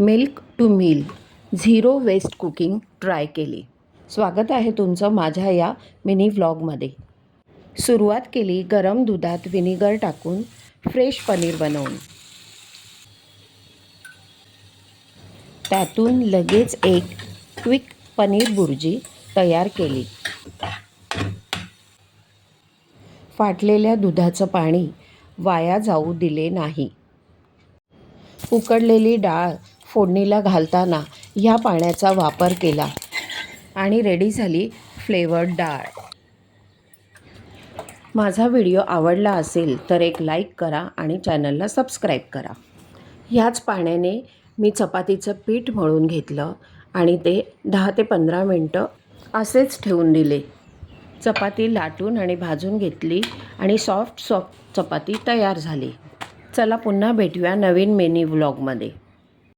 Milk to meal zero waste cooking try केली. स्वागत आहे तुमचं माझ्या या मिनी व्लॉगमध्ये. सुरुवात केली गरम दुधात विनिगर टाकून फ्रेश पनीर बनवून. त्यातून लगेच एक क्विक पनीर बुर्जी तयार केली. फाटलेल्या दुधाचं पाणी वाया जाऊ दिले नाही. उकडलेली डाळ फोडणीला घालताना ह्या पाण्याचा वापर केला आणि रेडी झाली फ्लेवर्ड डाळ. माझा व्हिडिओ आवडला असेल तर एक लाईक करा आणि चॅनलला सबस्क्राईब करा. ह्याच पाण्याने मी चपातीचं पीठ मळून घेतलं आणि ते दहा ते पंधरा मिनटं असेच ठेवून दिले. चपाती लाटून आणि भाजून घेतली आणि सॉफ्ट सॉफ्ट चपाती तयार झाली. चला पुन्हा भेटूया नवीन मेनी व्लॉगमध्ये